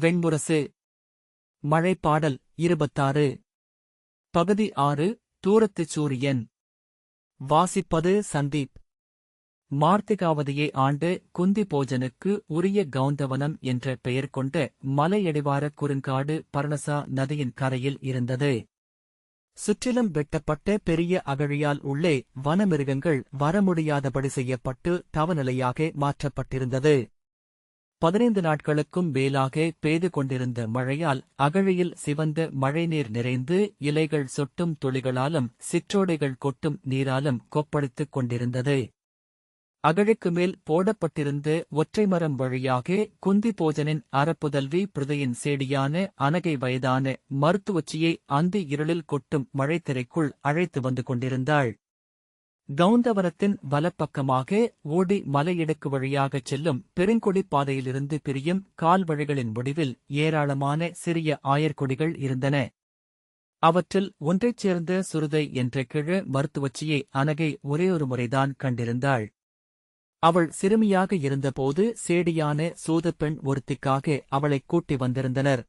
வெண்முரசு மழைப்பாடல் இருபத்தாறு. பகுதி ஆறு தூரத்துச் சூரியன். வாசிப்பது சந்தீப். மார்த்திகாவதியை ஆண்டு குந்தி போஜனுக்கு உரிய கவுந்தவனம் என்ற பெயர் கொண்ட மலையடிவார குறுங்காடு பர்ணசா நதியின் கரையில் இருந்தது. சுற்றிலும் வெட்டப்பட்ட பெரிய அகழியால் உள்ளே வனமிருகங்கள் வர முடியாதபடி செய்யப்பட்டு தவநிலையாக மாற்றப்பட்டிருந்தது. பதினைந்து நாட்களுக்கும் மேலாக பெய்து கொண்டிருந்த மழையால் அகழியில் சிவந்த மழைநீர் நிறைந்து இலைகள் சொட்டும் துளிகளாலும் சிற்றோடைகள் கொட்டும் நீராலும் கொப்பளித்துக் கொண்டிருந்தது. அகழிக்கு மேல் போடப்பட்டிருந்த ஒற்றை மரம் வழியாக குந்தி போஜனின் அறப்புதல்வி பிரதையின் சேடியான அனகை வயதான மருத்துவச்சியை அந்தி இருளில் கொட்டும் மழைத்திரைக்குள் அழைத்து வந்து கொண்டிருந்தாள். கவுந்தவனத்தின் வலப்பக்கமாக ஓடி மலையிடுக்கு வழியாகச் செல்லும் பெருங்கொடி பாதையிலிருந்து பிரியும் கால் வழிகளின் முடிவில் ஏராளமான சிறிய ஆயர்கொடிகள் இருந்தன. அவற்றில் ஒன்றைச் சேர்ந்த சுருதை என்ற கிழ மருத்துவச்சியை அனகை ஒரேயொரு முறைதான் கண்டிருந்தாள். அவள் சிறுமியாக இருந்தபோது சேடியான சூதப்பெண் ஒருத்திக்காக அவளைக் கூட்டி வந்திருந்தனர்.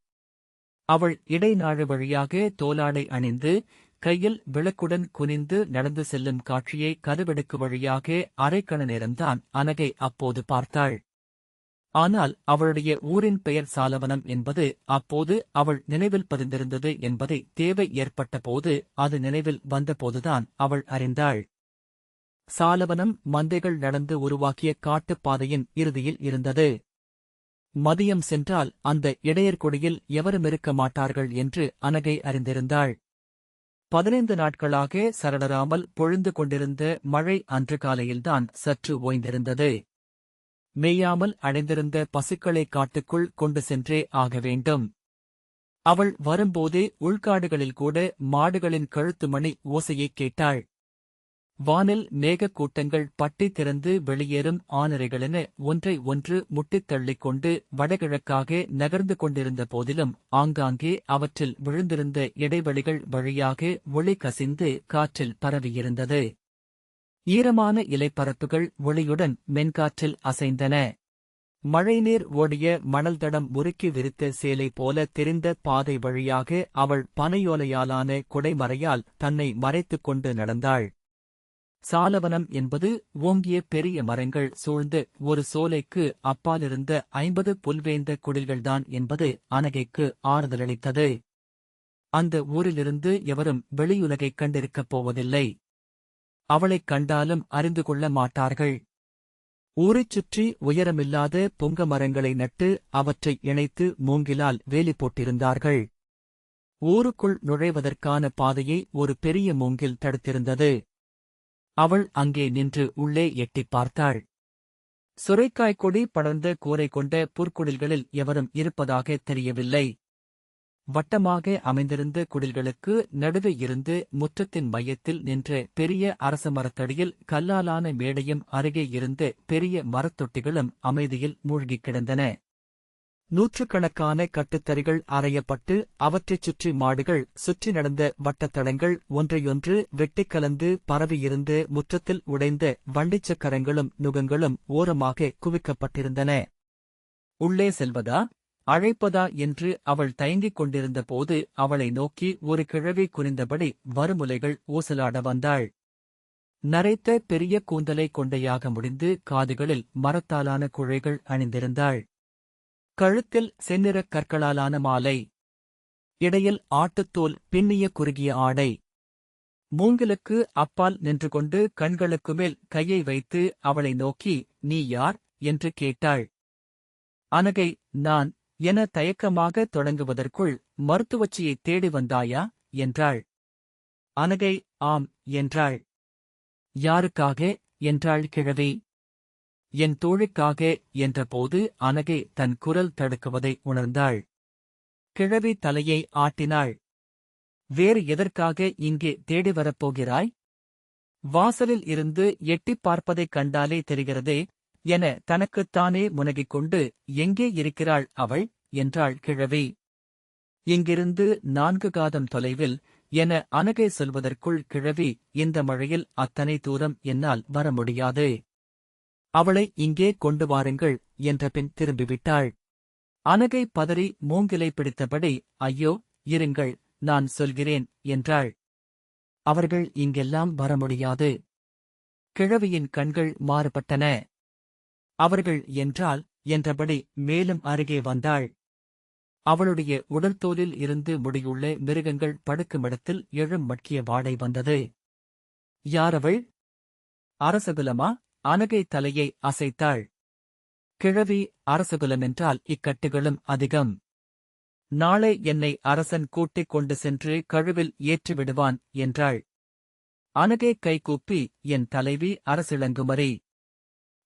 அவள் இடைநாழு வழியாக தோலாடை அணிந்து கையில் விளக்குடன் குனிந்து நடந்து செல்லும் காட்சியை கருவெடுக்கு வழியாக அரைக்கண நேரம்தான் அனகை அப்போது பார்த்தாள். ஆனால் அவளுடைய ஊரின் பெயர் சாலவனம் என்பது அப்போது அவள் நினைவில் பதிந்திருந்தது என்பதை தேவை ஏற்பட்டபோது அது நினைவில் வந்தபோதுதான் அவள் அறிந்தாள். சாலவனம் மந்தைகள் நடந்து உருவாக்கிய காட்டுப் பாதையின் இறுதியில் இருந்தது. மதியம் சென்றால் அந்த இடையர்கொடியில் எவரும் இருக்க மாட்டார்கள் என்று அனகை அறிந்திருந்தாள். பதினைந்து நாட்களாக சரளராமல் பொழிந்து கொண்டிருந்த மழை அன்று காலையில்தான் சற்று ஓய்ந்திருந்தது. மேயாமல் அடைந்திருந்த பசுக்களை காட்டுக்குள் கொண்டு சென்றே ஆக வேண்டும். அவள் வரும்போதே உள்காடுகளில் கூட மாடுகளின் கழுத்து மணி ஓசையைக் கேட்டாள். வானில் மேகக் கூட்டங்கள் பட்டி திறந்து வெளியேறும் ஆனரைகளென ஒன்றை ஒன்று முட்டித் தள்ளிக் கொண்டு வடகிழக்காக நகர்ந்து கொண்டிருந்த போதிலும் ஆங்காங்கே அவற்றில் விழுந்திருந்த இடைவெளிகள் வழியாக ஒளி கசிந்து காற்றில் பரவியிருந்தது. ஈரமான இலைப்பரப்புகள் ஒளியுடன் மென்காற்றில் அசைந்தன. மழைநீர் ஓடிய மணல் தடம் முறுக்கி விரித்த சேலை போல தெரிந்த பாதை வழியாக அவள் பனையோலையாலான குடைமறையால் தன்னை மறைத்துக் கொண்டு நடந்தாள். சாலவனம் என்பது ஓங்கிய பெரிய மரங்கள் சூழ்ந்து ஒரு சோலைக்கு அப்பாலிருந்த ஐம்பது புல்வேந்த குடில்கள்தான் என்பது அனகைக்கு ஆறுதலளித்தது. அந்த ஊரிலிருந்து எவரும் வெளியுலகைக் கண்டிருக்கப் போவதில்லை. அவளைக் கண்டாலும் அறிந்து கொள்ள மாட்டார்கள். ஊரைச் சுற்றி உயரமில்லாத பொங்க மரங்களை நட்டு அவற்றை இணைத்து மூங்கிலால் வேலி போட்டிருந்தார்கள். ஊருக்குள் நுழைவதற்கான பாதையை ஒரு பெரிய மூங்கில் தடுத்திருந்தது. அவள் அங்கே நின்று உள்ளே எட்டிப் பார்த்தாள். சுரைக்காய் கொடி படர்ந்த கூரை கொண்ட புற்குடில்களில் எவரும் இருப்பதாக தெரியவில்லை. வட்டமாக அமைந்திருந்த குடில்களுக்கு நடுவே இருந்து முற்றத்தின் மையத்தில் நின்ற பெரிய அரச மரத்தடியில் கல்லாலான மேடையும் அருகே இருந்த பெரிய மரத்தொட்டிகளும் அமைதியில் மூழ்கிக் கிடந்தன. நூற்றுக்கணக்கான கட்டுத்தறிகள் அறையப்பட்டு அவற்றைச் சுற்றி மாடுகள் சுற்றி நடந்த வட்டத்தடங்கள் ஒன்றையொன்று வெட்டிக் கலந்து பரவியிருந்த முற்றத்தில் உடைந்த வண்டிச்சக்கரங்களும் நுகங்களும் ஓரமாக குவிக்கப்பட்டிருந்தன. உள்ளே செல்வதா? அழைப்பதா என்று அவள் தயங்கிக் கொண்டிருந்த போது அவளை நோக்கி ஒரு கிழவி குனிந்தபடி வறுமுலைகள் ஊசலாட வந்தாள். நரைத்த பெரிய கூந்தலை கொண்டையாக முடிந்து காதுகளில் மரத்தாலான குழைகள் அணிந்திருந்தாள். கழுத்தில் செந்நிறக் கற்களாலான மாலை. இடையில் ஆட்டுத்தோல் பின்னிய குறுகிய ஆடை. மூங்கிலுக்கு அப்பால் நின்று கொண்டு கண்களுக்கு மேல் கையை வைத்து அவளை நோக்கி நீ யார்? என்று கேட்டாள். அனகை நான் என தயக்கமாக தொடங்குவதற்குள் மருத்துவச்சியைத் தேடி வந்தாயா? என்றாள். அனகை ஆம் என்றாள். யாருக்காக? என்றாள் கிழவி. என் தோழிக்காக என்றபோது அனகை தன் குரல் தடுக்குவதை உணர்ந்தாள். கிழவி தலையை ஆட்டினாள். வேறு எதற்காக இங்கே தேடி வரப்போகிறாய்? வாசலில் இருந்து எட்டிப் பார்ப்பதைக் கண்டாலே தெரிகிறதே என தனக்குத்தானே முனகிக் கொண்டு எங்கே இருக்கிறாள் அவள்? என்றாள் கிழவி. இங்கிருந்து நான்கு காதம் தொலைவில் என அனகை சொல்வதற்குள் கிழவி இந்த மழையில் அத்தனை தூரம் என்னால் வர முடியாது. அவளை இங்கே கொண்டு வாருங்கள் என்ற பின் திரும்பிவிட்டாள். அனகை பதறி மூங்கிலை பிடித்தபடி ஐயோ இருங்கள் நான் சொல்கிறேன் என்றாள். அவர்கள் இங்கெல்லாம் வர முடியாது கிழவியின் கண்கள் மாறுபட்டன. அவர்கள் என்றால் என்றபடி மேலும் அருகே வந்தாள். அவளுடைய உடல்தோலில் இருந்து முடியுள்ள மிருகங்கள் படுக்குமிடத்தில் எழும் மட்கிய வாடை வந்தது. யாரவள் அரசகுலமா? அணுகை தலையை அசைத்தாள். கிழவி அரசகுலமென்றால் இக்கட்டுகளும் அதிகம். நாளை என்னை அரசன் கூட்டிக் கொண்டு சென்று கழுவில் ஏற்றிவிடுவான் என்றாள். அனகே கைகூப்பி என் தலைவி அரசிளங்குமரி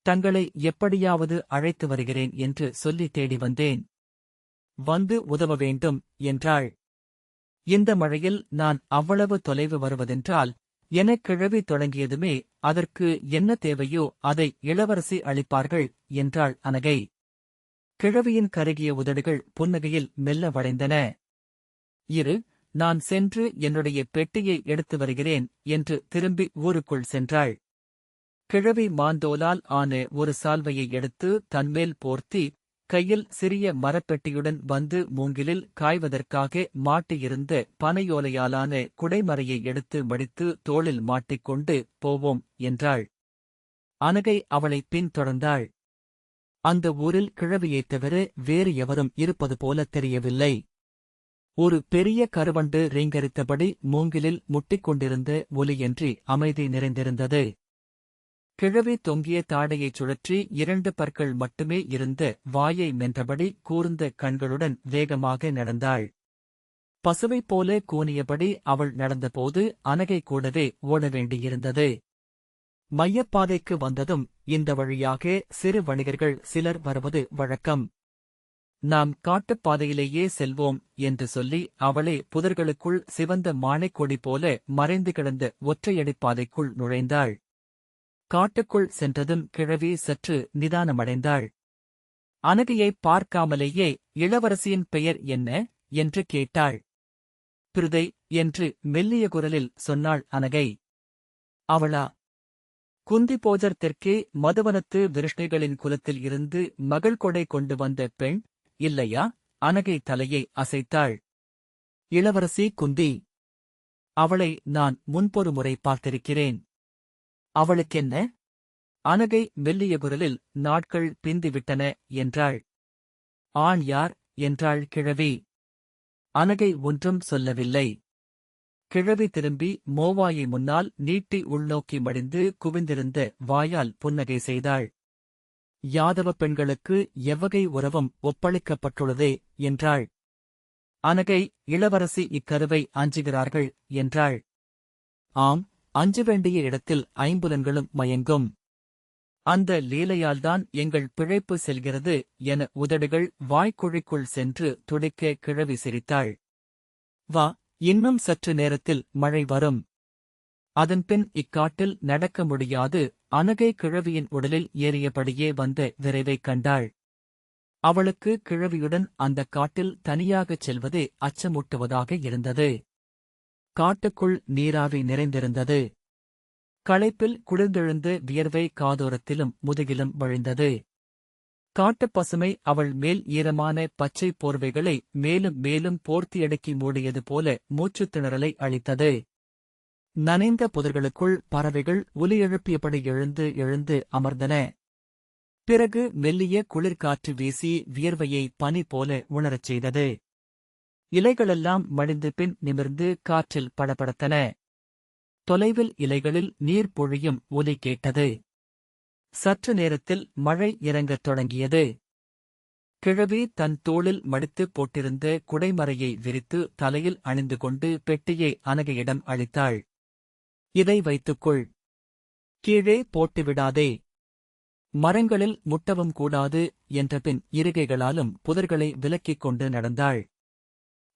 தங்களை எப்படியாவது அழைத்து வருகிறேன் என்று சொல்லி தேடி வந்தேன். வந்து உதவ வேண்டும் என்றாள். இந்த மழையில் நான் அவ்வளவு தொலைவு வருவதென்றால் எனக் கிழவி தொடங்கியதுமே அதற்கு என்ன தேவையோ அதை இளவரசி அளிப்பார்கள் என்றாள் அனகை. கிழவியின் கருகிய உதடுகள் புன்னகையில் மெல்ல வளைந்தன. இரு நான் சென்று என்னுடைய பெட்டியை எடுத்து வருகிறேன் என்று திரும்பி ஊருக்குள் சென்றாள். கிழவி மாந்தோலால் ஆன ஒரு சால்வையை எடுத்து தன்மேல் போர்த்தி கையில் சிறிய மரப்பெட்டியுடன் வந்து மூங்கிலில் காய்வதற்காக மாட்டியிருந்த பனையோலையாலான குடைமறையை எடுத்து மடித்து தோளில் மாட்டிக்கொண்டு போவோம் என்றாள். அனகை அவளை பின்தொடர்ந்தாள். அந்த ஊரில் கிழவியைத் தவிர வேறு எவரும் இருப்பது போல தெரியவில்லை. ஒரு பெரிய கருவண்டு ரீங்கரித்தபடி மூங்கிலில் முட்டிக் கொண்டிருந்த ஒலியின்றி அமைதி நிறைந்திருந்தது. கிழவி தொங்கிய தாடையைச் சுழற்றி இரண்டு பற்கள் மட்டுமே இருந்த வாயை மென்றபடி கூர்ந்த கண்களுடன் வேகமாக நடந்தாள். பசுவைப் போல கூனியபடி அவள் நடந்தபோது அனகை கூடவே ஓட வேண்டியிருந்தது. மையப்பாதைக்கு வந்ததும் இந்த வழியாக சிறு வணிகர்கள் சிலர் வருவது வழக்கம். நாம் காட்டுப்பாதையிலேயே செல்வோம் என்று சொல்லி அவளே புதர்களுக்குள் சிவந்த மானைக்கொடி போல மறைந்து கிடந்த ஒற்றையடிப் பாதைக்குள் நுழைந்தாள். காட்டுக்குள் சென்றதும் கிழவி சற்று நிதானமடைந்தாள். அனகையைப் பார்க்காமலேயே இளவரசியின் பெயர் என்ன? என்று கேட்டாள். பிருதை என்று மெல்லிய குரலில் சொன்னாள் அனகை. அவளா? குந்தி போஜர் தெற்கே மதுவனத்து விருஷ்ணிகளின் குலத்தில் இருந்து மகள் கொடை கொண்டு வந்த பெண் இல்லையா? அனகை தலையை அசைத்தாள். இளவரசி குந்தி. அவளை நான் முன்பொரு முறை பார்த்திருக்கிறேன். அவளுக்கென்ன? அனகை மெல்லிய குரலில் நாட்கள் பிந்திவிட்டன என்றாள். ஆண் யார்? என்றாள் கிழவி. அனகை ஒன்றும் சொல்லவில்லை. கிழவி திரும்பி மோவாயை முன்னால் நீட்டி உள்நோக்கி மடிந்து குவிந்திருந்த வாயால் புன்னகை செய்தாள். யாதவ பெண்களுக்கு எவ்வகை உறவும் ஒப்பளிக்கப்பட்டுள்ளதே என்றாள். அனகை இளவரசி இக்கருவை அஞ்சுகிறார்கள் என்றாள். ஆம் அஞ்ச வேண்டிய இடத்தில் ஐம்புலன்களும் மயங்கும். அந்த லீலையால்தான் எங்கள் பிழைப்பு செல்கிறது என உதடுகள் வாய்க்குழிக்குள் சென்று துடிக்க கிழவி சிரித்தாள். வா இன்னும் சற்று நேரத்தில் மழை வரும். அதன்பின் இக்காட்டில் நடக்க முடியாது அணுகை கிழவியின் உடலில் ஏறியபடியே வந்த விரைவைக் கண்டாள். அவளுக்கு கிழவியுடன் அந்த காட்டில் தனியாகச் செல்வதே அச்சமூட்டுவதாக இருந்தது. காட்டுக்குள் நீராவி நிறைந்திருந்தது. களைப்பில் குளிர்ந்தெழுந்து வியர்வை காதோரத்திலும் முதுகிலும் வழிந்தது. காட்டுப் பசுமை அவள் மேல் ஈரமான பச்சை போர்வைகளை மேலும் மேலும் போர்த்தியடுக்கி மூடியது போல மூச்சுத் திணறலை அளித்தது. நனைந்த புதர்களுக்குள் பறவைகள் ஒலி எழுப்பியபடி எழுந்து எழுந்து அமர்ந்தன. பிறகு மெல்லிய குளிர்காற்று வீசி வியர்வையை பனி போல உணரச் செய்தது. இலைகளெல்லாம் மடிந்து பின் நிமிர்ந்து காற்றில் படபடத்தன. தொலைவில் இலைகளில் நீர் பொழியும் ஒலி கேட்டது. சற்று நேரத்தில் மழை இறங்கத் தொடங்கியது. கிழவி தன் தோளில் மடித்துப் போட்டிருந்த குடைமறையை விரித்து தலையில் அணிந்து கொண்டு பெட்டியை அனகையிடம் அளித்தாள். இதை வைத்துக்கொள். கீழே போட்டுவிடாதே மரங்களில் முட்டவும் கூடாது என்றபின் இருகைகளாலும் புதர்களை விலக்கிக் கொண்டு நடந்தாள்.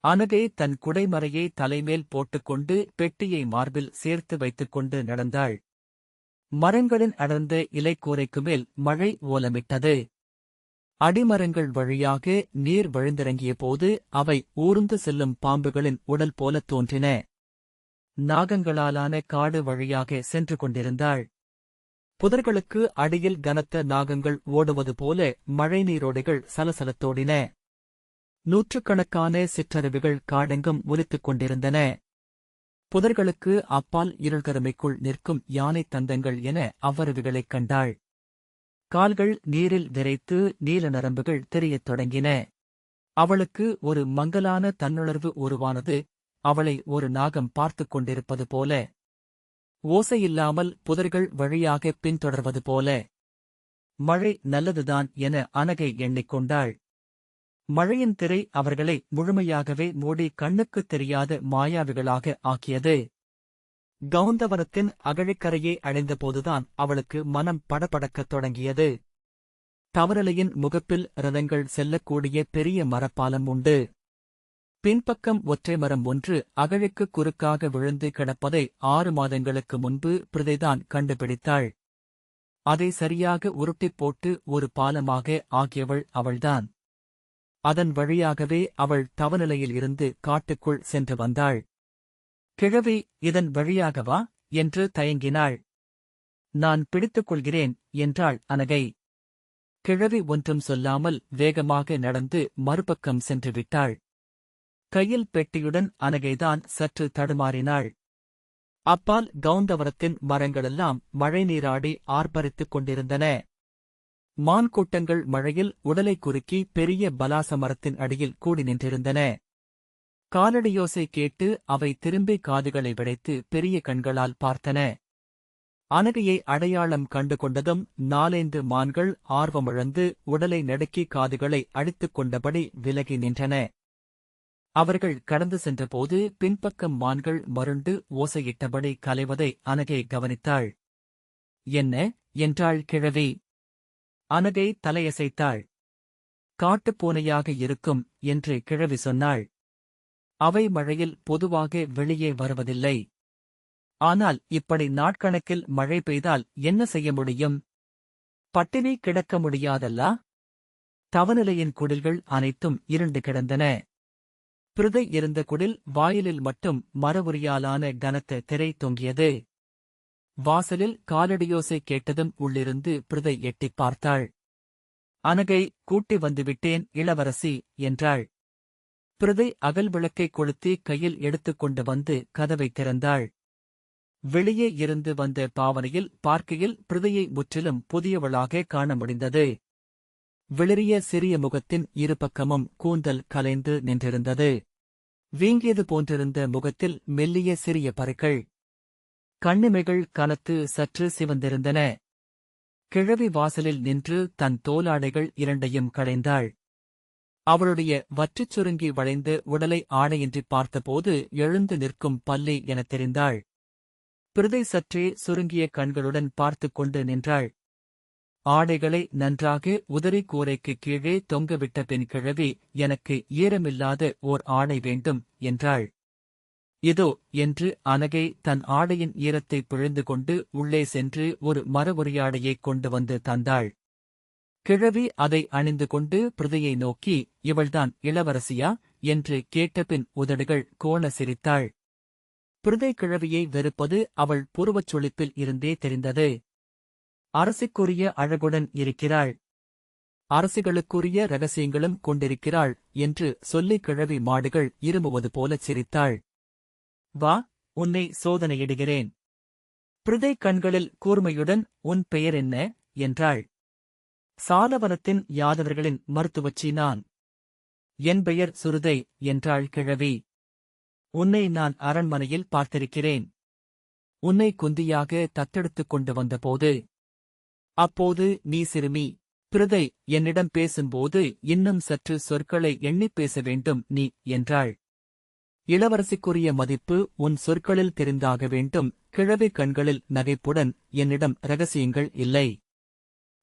அனகை தன் குடைமறையை தலைமேல் போட்டுக்கொண்டு பெட்டியை மார்பில் சேர்த்து வைத்துக் கொண்டு நடந்தாள். மரங்களின் அடர்ந்த இலைக்கூரைக்கு மேல் மழை ஓலமிட்டது. அடிமரங்கள் வழியாக நீர் வழிந்திறங்கிய போது அவை ஊர்ந்து செல்லும் பாம்புகளின் உடல் போலத் தோன்றின. நாகங்களாலான காடு வழியாக சென்று கொண்டிருந்தாள். புதர்களுக்கு அடியில் கனத்த நாகங்கள் ஓடுவது போல மழைநீரோடைகள் சலசலத்தோடின. நூற்றுக்கணக்கான சிற்றருவிகள் காடெங்கும் ஒலித்துக் கொண்டிருந்தன. புதர்களுக்கு அப்பால் இருள்கருமைக்குள் நிற்கும் யானை தந்தங்கள் என அவ்வருவிகளைக் கண்டாள். கால்கள் நீரில் விரைத்து நீல நரம்புகள் தெரியத் தொடங்கின. அவளுக்கு ஒரு மங்கலான தன்னுணர்வு உருவானது. அவளை ஒரு நாகம் பார்த்துக் கொண்டிருப்பது போல. ஓசையில்லாமல் புதர்கள் வழியாக பின்தொடர்வது போல. மழை நல்லதுதான் என அனகை எண்ணிக்கொண்டாள் மழையின் திரை அவர்களை முழுமையாகவே மூடி கண்ணுக்குத் தெரியாத மாயாவிகளாக ஆக்கியது. கவுந்தவனத்தின் அகழிக்கரையை அடைந்தபோதுதான் அவளுக்கு மனம் படபடக்கத் தொடங்கியது. தவறலையின் முகப்பில் ரதங்கள் செல்லக்கூடிய பெரிய மரப்பாலம் உண்டு. பின்பக்கம் ஒற்றை மரம் ஒன்று அகழிக்கு குறுக்காக விழுந்து கிடப்பதை ஆறு மாதங்களுக்கு முன்பு பிரதைதான் கண்டுபிடித்தாள். அதை சரியாக உருட்டிப் போட்டு ஒரு பாலமாக ஆகியவள் அவள்தான். அதன் வழியாகவே அவள் தவநிலையில் இருந்து காட்டுக்குள் சென்று வந்தாள். கிழவி இதன் வழியாகவா என்று தயங்கினாள். நான் பிடித்துக் கொள்கிறேன் என்றாள் அனகை. கிழவி ஒன்றும் சொல்லாமல் வேகமாக நடந்து மறுபக்கம் சென்று விட்டாள். கையில் பெட்டியுடன் அனகைதான் சற்று தடுமாறினாள். அப்பால் கவுந்தவரத்தின் மரங்களெல்லாம் மழைநீராடி ஆர்ப்பரித்துக் கொண்டிருந்தன. மான் கூட்டங்கள் மழையில் உடலை குறுக்கி பெரிய பலாச மரத்தின் அடியில் கூடி நின்றிருந்தன. காலடியோசை கேட்டு அவை திரும்பி காதுகளை விடைத்து பெரிய கண்களால் பார்த்தன. அனகையை அடையாளம் கண்டு கொண்டதும் நாலைந்து மான்கள் ஆர்வமிழந்து உடலை நடுக்கி காதுகளை அடித்துக் கொண்டபடி விலகி நின்றன. அவர்கள் கடந்து சென்றபோது பின்பக்கம் மான்கள் மருண்டு ஓசையிட்டபடி கலைவதை அனகை கவனித்தாள். என்ன? என்றாள் கிழவி. அனகை தலையசைத்தாள். காட்டுப் பூனையாக இருக்கும் என்று கிழவி சொன்னாள். அவை மழையில் பொதுவாக வெளியே வருவதில்லை. ஆனால் இப்படி நாட்கணக்கில் மழை பெய்தால் என்ன செய்ய முடியும்? பட்டினி கிடக்க முடியாதல்லா? தவநிலையின் குடில்கள் அனைத்தும் இருண்டு கிடந்தன. பிரதை இருந்த குடில் வாயிலில் மட்டும் மரவுரியாலான கனத்த திரை தொங்கியது. வாசலில் காலடியோசை கேட்டதும் உள்ளிருந்து பிரதை எட்டிப் பார்த்தாள். அனகை கூட்டி வந்துவிட்டேன் இளவரசி என்றாள். பிரதை அகல் விளக்கை கொளுத்தி கையில் எடுத்துக்கொண்டு வந்து கதவை திறந்தாள். வெளியே இருந்து வந்த பாவனையில் பார்க்கையில் பிரதையை முற்றிலும் புதியவளாக காண முடிந்தது. வெளிரிய சிறிய முகத்தின் இருபக்கமும் கூந்தல் கலைந்து நின்றிருந்தது. வீங்கியது போன்றிருந்த முகத்தில் மெல்லிய சிறிய பருக்கள் கண்ணிமைகள் கனத்து சற்று சிவந்திருந்தன. கிழவி வாசலில் நின்று தன் தோலாடைகள் இரண்டையும் களைந்தாள். அவளுடைய வற்றுச் சுருங்கி வளைந்த உடலை ஆணையின்றி பார்த்தபோது எழுந்து நிற்கும் பல்லி எனத் தெரிந்தாள். பிரதை சற்றே சுருங்கிய கண்களுடன் பார்த்துக் கொண்டு நின்றாள். ஆடைகளை நன்றாக உதறி கூரைக்கு கீழே தொங்கவிட்ட பின் கிழவி எனக்கு ஈரமில்லாத ஓர் ஆடை வேண்டும் என்றாள். இதோ என்று அனகை தன் ஆடையின் ஈரத்தை பிழிந்து கொண்டு உள்ளே சென்று ஒரு மரவுரியாடையைக் கொண்டு வந்து தந்தாள். கிழவி அதை அணிந்து கொண்டு பிரதையை நோக்கி இவள்தான் இளவரசியா? என்று கேட்டபின் உதடுகள் கோண சிரித்தாள். பிரதை கிழவியை வெறுப்பது அவள் புருவச் சொலிப்பில் இருந்தே தெரிந்தது. அரசிக்குரிய அழகுடன் இருக்கிறாள். அரசிகளுக்குரிய ரகசியங்களும் கொண்டிருக்கிறாள் என்று சொல்லி கிழவி மாடுகள் இருமுவது போலச் சிரித்தாள். வா உன்னை சோதனையிடுகிறேன். பிருதை கண்களில் கூர்மையுடன் உன் பெயர் என்ன? என்றாள். சாலவனத்தின் யாதவர்களின் மருத்துவச்சி நான் என் பெயர் சுருதை என்றாள் கிழவி. உன்னை நான் அரண்மனையில் பார்த்திருக்கிறேன். உன்னை குந்தியாக தத்தெடுத்துக் கொண்டு வந்தபோது அப்போது நீ சிறுமி பிருதை என்னிடம் பேசும்போது இன்னும் சற்று சொற்களை எண்ணிப் பேச வேண்டும் நீ என்றாள். இளவரசிக்குரிய மதிப்பு உன் சொற்களில் தெரிந்தாக வேண்டும். கிழவி கண்களில் நகைப்புடன் என்னிடம் ரகசியங்கள் இல்லை.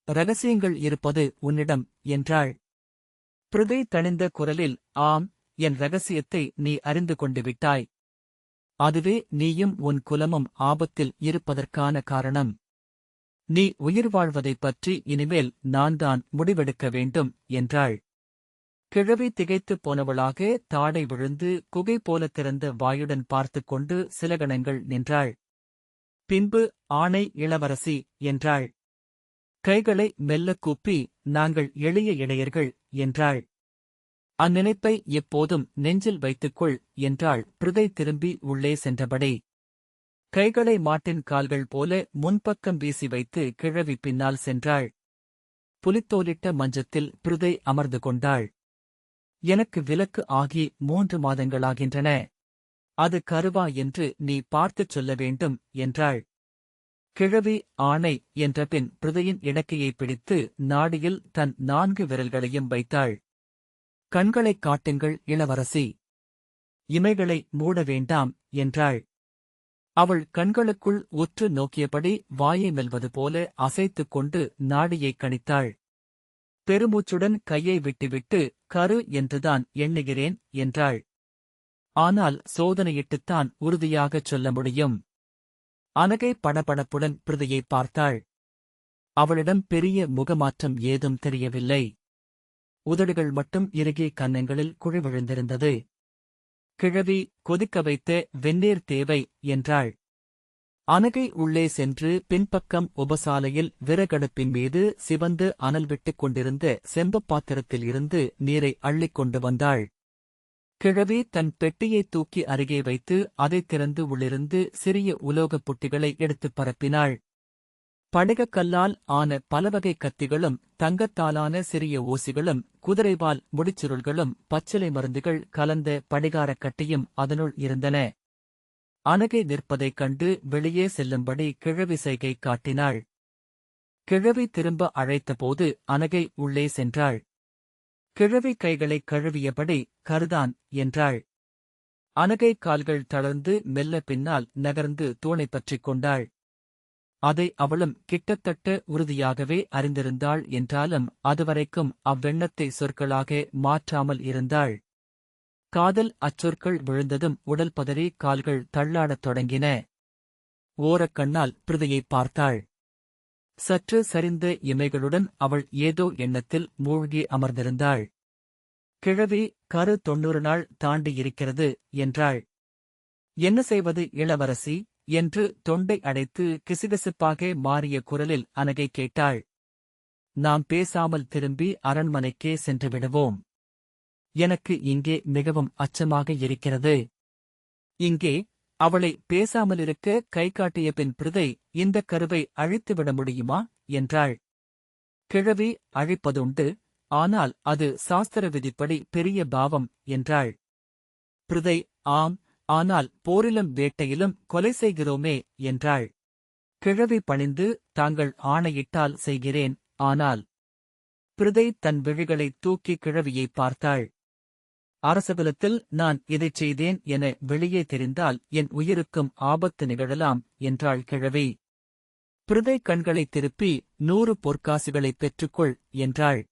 ரகசியங்கள் இருப்பது உன்னிடம் என்றாள். பிருதை தணிந்த குரலில் ஆம் என் ரகசியத்தை நீ அறிந்து கொண்டு விட்டாய். அதுவே நீயும் உன் குலமும் ஆபத்தில் இருப்பதற்கான காரணம். நீ உயிர் வாழ்வதைப் பற்றி இனிமேல் நான் தான் முடிவெடுக்க வேண்டும் என்றாள். கிழவி திகைத்துப் போனவளாக தாடை விழுந்து குகை போல திறந்த வாயுடன் பார்த்துக் கொண்டு சில கணங்கள் நின்றாள். பின்பு ஆணை இளவரசி என்றாள். கைகளை மெல்லக் கூப்பி நாங்கள் எளிய இடையர்கள் என்றாள். அந்நினைப்பை எப்போதும் நெஞ்சில் வைத்துக்கொள் என்றாள். பிருதை திரும்பி உள்ளே சென்றபடி. கைகளை மாட்டின் கால்கள் போல முன்பக்கம் வீசி வைத்து கிழவி பின்னால் சென்றாள். புலித்தோலிட்ட மஞ்சத்தில் பிருதை அமர்ந்து கொண்டாள். எனக்கு விலக்கு ஆகி மூன்று மாதங்களாகின்றன. அது கருவா என்று நீ பார்த்துச் சொல்ல வேண்டும் என்றாள். கிழவி ஆணை என்ற பின் பிருதையின் இடக்கையை பிடித்து நாடியில் தன் நான்கு விரல்களையும் வைத்தாள். கண்களைக் காட்டுங்கள் இளவரசி. இமைகளை மூட வேண்டாம் என்றாள். அவள் கண்களுக்குள் உற்று நோக்கியபடி வாயை மெல்வது போல அசைத்துக் கொண்டு நாடியைக் கணித்தாள். பெருமூச்சுடன் கையை விட்டுவிட்டு கரு என்றுதான் எண்ணுகிறேன் என்றாள். ஆனால் சோதனையிட்டுத்தான் உறுதியாகச் சொல்ல முடியும். அனகை படபடப்புடன் பிரதியை பார்த்தாள். அவளிடம் பெரிய முகமாற்றம் ஏதும் தெரியவில்லை. உதடுகள் மட்டும் இறுகிய கன்னங்களில் குழி விழுந்திருந்தது. கிழவி கொதிக்க வைத்த வெந்நீர் தேவை என்றாள். அணுகை உள்ளே சென்று பின்பக்கம் உபசாலையில் விறகடுப்பின் மீது சிவந்து அனல் விட்டுக் கொண்டிருந்த செம்பப் பாத்திரத்தில் இருந்து நீரை அள்ளிக் கொண்டு வந்தாள். கிழவி தன் பெட்டியை தூக்கி அருகே வைத்து அதைத் திறந்து உள்ளிருந்து சிறிய உலோகப் புட்டிகளை எடுத்துப் பரப்பினாள். படகக்கல்லால் ஆன பலவகை கத்திகளும் தங்கத்தாலான சிறிய ஊசிகளும் குதிரைவால் முடிச்சுருள்களும் பச்சிலை மருந்துகள் கலந்த படிகாரக் கட்டியும் அதனுள் இருந்தன. அனகை நிற்பதைக் கண்டு வெளியே செல்லும்படி கிழவி செய்கை காட்டினாள். கிழவி திரும்ப அழைத்தபோது அனகை உள்ளே சென்றாள். கிழவி கைகளைக் கழுவியபடி கருதான் என்றாள். அனகை கால்கள் தளர்ந்து மெல்ல பின்னால் நகர்ந்து தூணைப் பற்றிக் கொண்டாள். அதை அவளும் கிட்டத்தட்ட உறுதியாகவே அறிந்திருந்தாள் என்றாலும் அதுவரைக்கும் அவ்வெண்ணத்தை சொற்களாக மாற்றாமல் இருந்தாள். காதல் அச்சொற்கள் விழுந்ததும் உடல் பதறி கால்கள் தள்ளாடத் தொடங்கின. ஓரக்கண்ணால் பிருதையைப் பார்த்தாள். சற்று சரிந்த இமைகளுடன் அவள் ஏதோ எண்ணத்தில் மூழ்கி அமர்ந்திருந்தாள். கிழவி கரு தொண்ணூறு நாள் தாண்டியிருக்கிறது என்றாள். என்ன செய்வது இளவரசி? என்று தொண்டை அடைத்து கிசுகிசுப்பாக மாறிய குரலில் அனகை கேட்டாள். நாம் பேசாமல் திரும்பி அரண்மனைக்கே சென்று விடுவோம். எனக்கு இங்கே மிகவும் அச்சமாக இருக்கிறது. இங்கே அவளை பேசாமலிருக்க கை காட்டிய பின் பிரதை இந்தக் கருவை அழித்துவிட முடியுமா? என்றாள். கிழவி அழிப்பதுண்டு ஆனால் அது சாஸ்திர விதிப்படி பெரிய பாவம் என்றாள். பிரதை ஆம் ஆனால் போரிலும் வேட்டையிலும் கொலை செய்கிறோமே என்றாள். கிழவி பணிந்து தாங்கள் ஆணையிட்டால் செய்கிறேன் ஆனால் பிரதை தன் விழிகளைத் தூக்கி கிழவியைப் பார்த்தாள். அரசகுலத்தில் நான் இதைச் செய்தேன் என வெளியே தெரிந்தால் என் உயிருக்கும் ஆபத்து நிகழலாம் என்றாள் கிழவி. பிருதை கண்களைத் திருப்பி நூறு பொற்காசுகளைப் பெற்றுக்கொள் என்றாள்.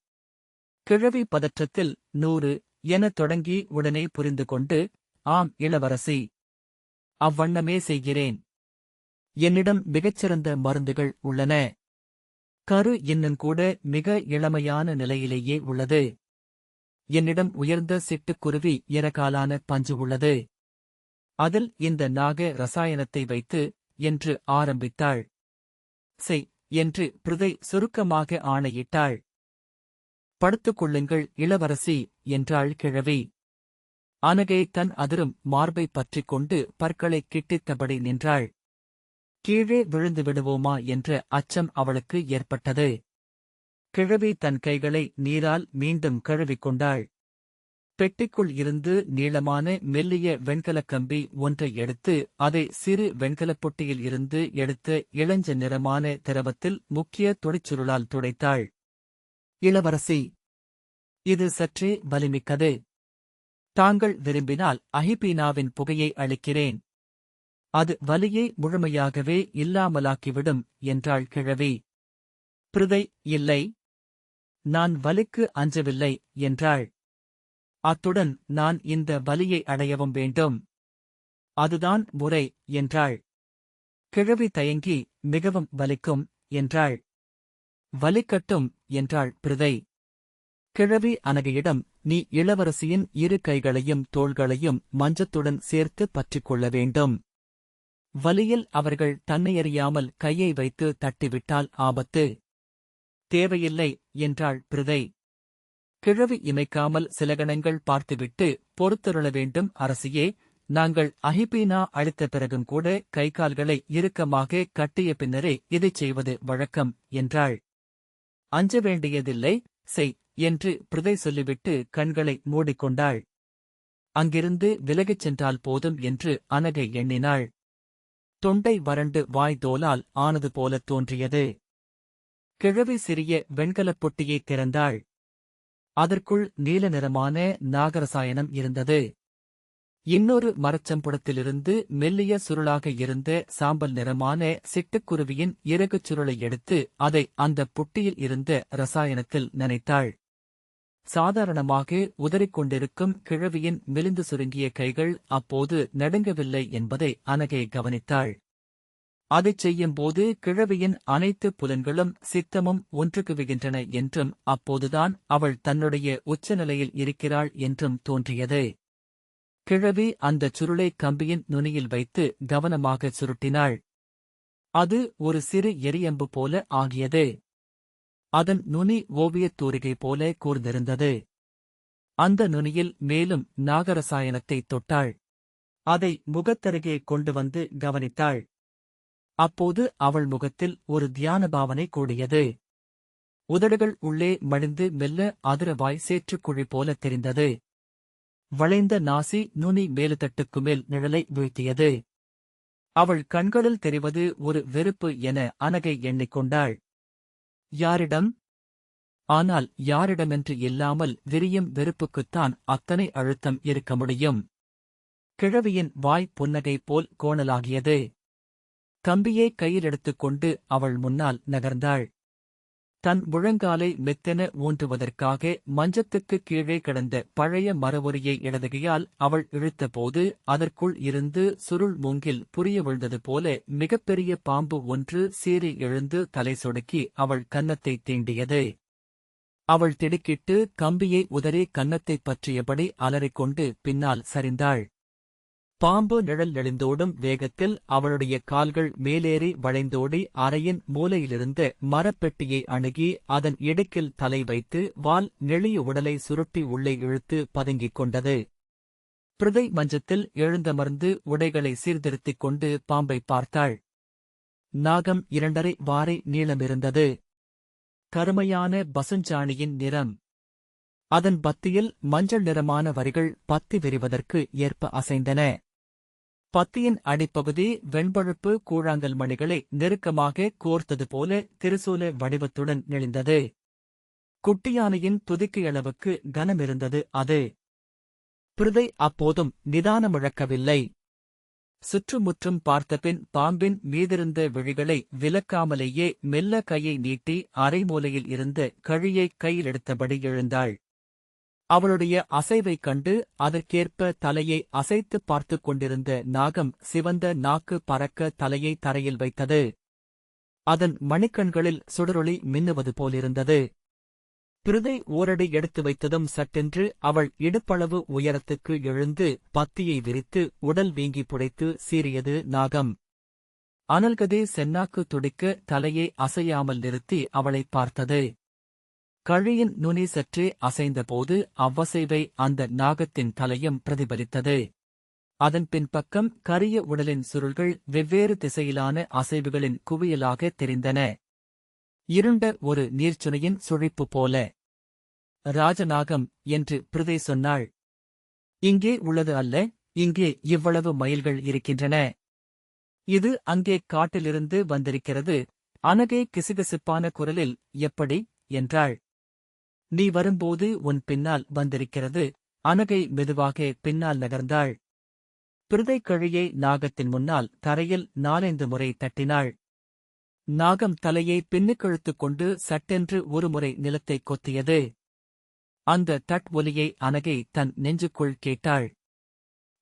கிழவி பதற்றத்தில் நூறு எனத் தொடங்கி உடனே புரிந்து கொண்டு ஆம் இளவரசி. அவ்வண்ணமே செய்கிறேன். என்னிடம் மிகச்சிறந்த மருந்துகள் உள்ளன. கரு இன்னும் கூட மிக இளமையான நிலையிலேயே உள்ளது. என்னிடம் உயர்ந்த சிட்டுக்குருவி இறகாலான பஞ்சு உள்ளது. அதில் இந்த நாக ரசாயனத்தை வைத்து என்று ஆரம்பித்தாள். செய் என்று பிருதை சுருக்கமாக ஆணையிட்டாள். படுத்துக் கொள்ளுங்கள் இளவரசி என்றாள் கிழவி. அனகை தன் அதிரும் மார்பை பற்றிக் கொண்டு பற்களை கிட்டித்தபடி நின்றாள். கீழே விழுந்து விடுவோமா என்ற அச்சம் அவளுக்கு ஏற்பட்டது. கிழவி தன் கைகளை நீரால் மீண்டும் கழுவிக் கொண்டாள் பெட்டிக்குள் இருந்து நீளமான மெல்லிய வெண்கலக் கம்பி ஒன்றை எடுத்து அதை சிறு வெண்கலப் பொட்டியில் இருந்து எடுத்த இளஞ்ச நிறமான திரவத்தில் முக்கிய துடைச்சுருளால் துடைத்தாள். இளவரசி இது சற்றே வலிமிக்கது. தாங்கள் விரும்பினால் அஹிபீனாவின் புகையை அளிக்கிறேன். அது வலியை முழுமையாகவே இல்லாமலாக்கிவிடும் என்றாள் கிழவி. பிருதை இல்லை. நான் வலிக்கு அஞ்சவில்லை என்றாள். அத்துடன் நான் இந்த வலியை அடையவும் வேண்டும். அதுதான் முறை என்றாள். கிழவி தயங்கி மிகவும் வலிக்கும் என்றாள். வலிக்கட்டும் என்றாள் பிரதை. கிழவி அனகையிடம் நீ இளவரசியின் இரு கைகளையும் தோள்களையும் மஞ்சத்துடன் சேர்த்து பற்றிக் கொள்ள வேண்டும். வலியில் அவர்கள் தன்னையறியாமல் கையை வைத்து தட்டிவிட்டால் ஆபத்து. தேவையில்லை என்றாள் பிரதை. கிழவி இமைக்காமல் சில கணங்கள் பார்த்துவிட்டு பொறுத்தருள வேண்டும் அரசியே நாங்கள் அஹிபீனா அழித்த பிறகும் கூட கை கால்களை இறுக்கமாக கட்டிய பின்னரே இதைச் செய்வது வழக்கம் என்றாள். அஞ்ச வேண்டியதில்லை செய் என்று பிரதை சொல்லிவிட்டு கண்களை மூடிக்கொண்டாள். அங்கிருந்து விலகிச் சென்றால் போதும் என்று அனகை எண்ணினாள். தொண்டை வறண்டு வாய் தோலால் ஆனது போலத் தோன்றியது. கிழவி சிறிய வெண்கலப் பொட்டியை திறந்தாள். அதற்குள் நீல நிறமான நாகரசாயனம் இருந்தது. இன்னொரு மரச்சம்புடத்திலிருந்து மெல்லிய சுருளாக இருந்த சாம்பல் நிறமான சிட்டுக்குருவியின் இறகுச் சுருளை எடுத்து அதை அந்த புட்டியில் இருந்த ரசாயனத்தில் நனைத்தாள். சாதாரணமாக உதறிக்கொண்டிருக்கும் கிழவியின் மெலிந்து சுருங்கிய கைகள் அப்போது நடுங்கவில்லை என்பதை அனகை கவனித்தாள். அதைச் செய்யும்போது கிழவியின் அனைத்து புலன்களும் சித்தமும் ஒன்றுக்குவிகின்றன என்றும் அப்போதுதான் அவள் தன்னுடைய உச்சநிலையில் இருக்கிறாள் என்றும் தோன்றியது. கிழவி அந்தச் சுருளை கம்பியின் நுனியில் வைத்து கவனமாகச் சுருட்டினாள். அது ஒரு சிறு எரியம்பு போல ஆகியது. அதன் நுனி ஓவியத் தூரிகை போல கூர்ந்திருந்தது. அந்த நுனியில் மேலும் நாகரசாயனத்தை தொட்டாள். அதை முகத்தருகே கொண்டு வந்து கவனித்தாள். அப்போது அவள் முகத்தில் ஒரு தியான பாவனை கூடியது. உதடுகள் உள்ளே மடிந்து மெல்ல அதிரவாய் சேற்றுக்குழி போல தெரிந்தது. வளைந்த நாசி நுனி மேலுதட்டுக்கு மேல் நிழலை வீழ்த்தியது. அவள் கண்களில் தெரிவது ஒரு வெறுப்பு என அனகை எண்ணிக்கொண்டாள். யாரிடம்? ஆனால் யாரிடமென்று இல்லாமல் விரியும் வெறுப்புக்குத்தான் அத்தனை அழுத்தம் இருக்க முடியும். கிழவியின் வாய் புன்னகை போல் கோணலாகியது. கம்பியை கையில் எடுத்துக்கொண்டு அவள் முன்னால் நகர்ந்தாள். தன் முழங்காலை மெத்தென ஊன்றுவதற்காக மஞ்சத்துக்கு கீழே கிடந்த பழைய மரவொரியை இடதுகையால் அவள் இழுத்தபோது அதற்குள் இருந்து சுருள் மூங்கில் புரிய விழுந்தது போல மிகப்பெரிய பாம்பு ஒன்று சீறி எழுந்து தலை சொடுக்கி அவள் கன்னத்தை தீண்டியது. அவள் திடுக்கிட்டு கம்பியை உதறி கன்னத்தைப் பற்றியபடி அலறிக்கொண்டு பின்னால் சரிந்தாள். பாம்பு நிழல் நெளிந்தோடும் வேகத்தில் அவளுடைய கால்கள் மேலேறி வளைந்தோடி அறையின் மூலையிலிருந்த மரப்பெட்டியை அணுகி அதன் இடுக்கில் தலை வைத்து வால் நெளிய உடலை சுருட்டி உள்ளே இழுத்து பதுங்கிக் கொண்டது. பிரதை மஞ்சத்தில் எழுந்தமர்ந்து உடைகளை சீர்திருத்திக் கொண்டு பாம்பை பார்த்தாள். நாகம் இரண்டரை வாரை நீளமிருந்தது. கருமையான பசுஞ்சாணியின் நிறம். அதன் பத்தியில் மஞ்சள் நிறமான வரிகள் பத்தி விரிவதற்கு ஏற்ப அசைந்தன. பத்தியின் அடிப்பகுதி வெண்பழுப்பு கூழாங்கல் மணிகளை நெருக்கமாக கோர்த்தது போல திருசூல வடிவத்துடன் நெளிந்தது. குட்டியானையின் துதிக்கு அளவுக்கு கனமிருந்தது அது. பிரிதை அப்போதும் நிதானமிழக்கவில்லை. சுற்றுமுற்றும் பார்த்தபின் பாம்பின் மீதிருந்த விழிகளை விலக்காமலேயே மெல்ல கையை நீட்டி அரைமூலையில் இருந்த கழியை கையிலெடுத்தபடி எழுந்தாள். அவளுடைய அசைவைக் கண்டு அதற்கேற்ப தலையை அசைத்துப் பார்த்துக் கொண்டிருந்த நாகம் சிவந்த நாக்கு பறக்க தலையை தரையில் வைத்தது. அதன் மணிக்கண்களில் சுடரொளி மின்னுவது போலிருந்தது. பிருதை ஓரடி எடுத்து வைத்ததும் சட்டென்று அவள் இடுப்பளவு உயரத்துக்கு எழுந்து பத்தியை விரித்து உடல் வீங்கி புடைத்து சீறியது நாகம். அனல்கதே சென்னாக்கு துடிக்க தலையை அசையாமல் நிறுத்தி அவளைப் பார்த்தது. கழியின் நுனி சற்றே அசைந்தபோது அவ்வசைவை அந்த நாகத்தின் தலையும் பிரதிபலித்தது. அதன் பின்பக்கம் கரிய உடலின் சுருள்கள் வெவ்வேறு திசையிலான அசைவுகளின் குவியலாக தெரிந்தன. இருண்ட ஒரு நீர்ச்சுனையின் சுழிப்பு போல. ராஜநாகம் என்று பிரதே சொன்னாள். இங்கே உள்ளது அல்ல இங்கே இவ்வளவு மயில்கள் இருக்கின்றன. இது அங்கே காட்டிலிருந்து வந்திருக்கிறது. அனகை கிசுகிசுப்பான குரலில் எப்படி? என்றாள். நீ வரும்போது உன் பின்னால் வந்திருக்கிறது. அனகை மெதுவாக பின்னால் நகர்ந்தாள். பிருதை கழியை நாகத்தின் முன்னால் தரையில் நாலைந்து முறை தட்டினாள். நாகம் தலையை பின்னுக்கழுத்துக் கொண்டு சட்டென்று ஒருமுறை நிலத்தைக் கொத்தியது. அந்த தட் ஒலியை அனகை தன் நெஞ்சுக்குள் கேட்டாள்.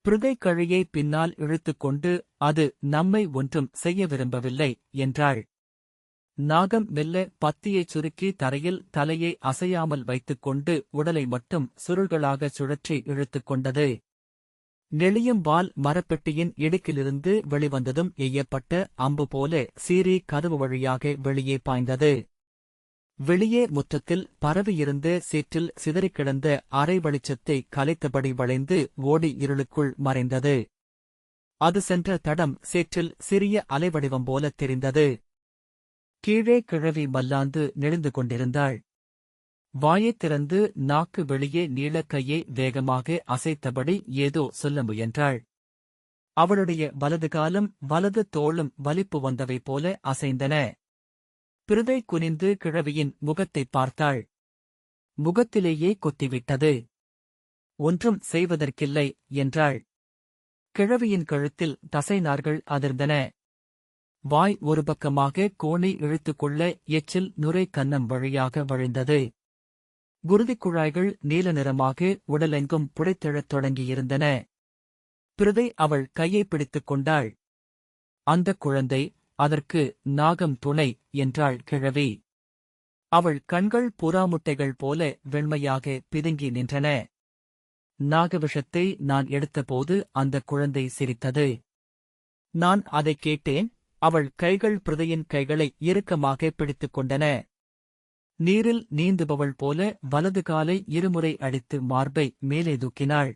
பிருதை கழியை பின்னால் இழுத்துக்கொண்டு அது நம்மை ஒன்றும் செய்ய விரும்பவில்லை என்றாள். நாகம் மெல்ல பத்தியைச் சுருக்கி தரையில் தலையை அசையாமல் வைத்துக்கொண்டு உடலை மட்டும் சுருள்களாகச் சுழற்றி இழுத்துக் கொண்டது. நெளியும் வால் மரப்பெட்டியின் இடுக்கிலிருந்து வெளிவந்ததும் எய்யப்பட்ட அம்பு போல சீறி கதவு வழியாக வெளியே பாய்ந்தது. வெளியே முற்றத்தில் பரவியிருந்த சேற்றில் சிதறிக் கிடந்த அரை வெளிச்சத்தை கலைத்தபடி வளைந்து ஓடி இருளுக்குள் மறைந்தது. அது சென்ற தடம் சேற்றில் சிறிய அலைவடிவம் போல தெரிந்தது. கீழே கிழவி மல்லாந்து நெளிந்து கொண்டிருந்தாள். வாயைத் திறந்து நாக்கு வெளியே நீளக்கையை வேகமாக அசைத்தபடி ஏதோ சொல்ல முயன்றாள். அவளுடைய வலது காலும் வலது தோளும் வலிப்பு வந்தவை போல அசைந்தன. பிருதை குனிந்து கிழவியின் முகத்தைப் பார்த்தாள். முகத்திலேயே கொத்திவிட்டது. ஒன்றும் செய்வதற்கில்லை என்றாள். கிழவியின் கழுத்தில் தசைநார்கள் அதிர்ந்தன. வாய் ஒரு பக்கமாக கோணி இழுத்துக்கொள்ள எச்சில் நுரை கன்னம் வழியாக வழிந்தது. குருதிக் குழாய்கள் நீல நிறமாக உடலெங்கும் புடைத்தெழத் தொடங்கியிருந்தன. பிரதை அவள் கையை பிடித்துக் கொண்டாள். அந்தக் குழந்தை அதற்கு நாகம் துணை என்றாள் கிழவி. அவள் கண்கள் புறாமுட்டைகள் போல வெண்மையாக பிதுங்கி நின்றன. நாகவிஷத்தை நான் எடுத்தபோது அந்தக் குழந்தை சிரித்தது. நான் அதைக் கேட்டேன். அவள் கைகள் பிரதையின் கைகளை இறுக்கமாக பிடித்துக் கொண்டன நீரில் நீந்துபவள் போல வலது காலை இருமுறை அடித்து மார்பை மேலே தூக்கினாள்.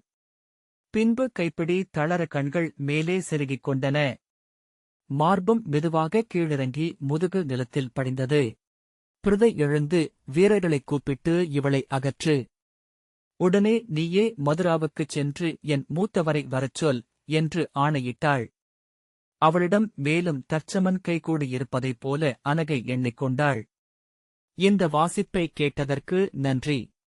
பின்பு கைப்பிடி தளர கண்கள் மேலே செருகிக் கொண்டன. மார்பும் மெதுவாக கீழிறங்கி முதுகு நிலத்தில் படிந்தது. பிரதை எழுந்து வீரர்களைக் கூப்பிட்டு இவளை அகற்று. உடனே நீயே மதுராவுக்குச் சென்று என் மூத்தவரை வரச்சொல் என்று ஆணையிட்டாள். அவளிடம் மேலும் தச்சமன் கைகூடியிருப்பதைப் போல அனகை எண்ணிக்கொண்டாள். இந்த வாசிப்பை கேட்டதற்கு நன்றி.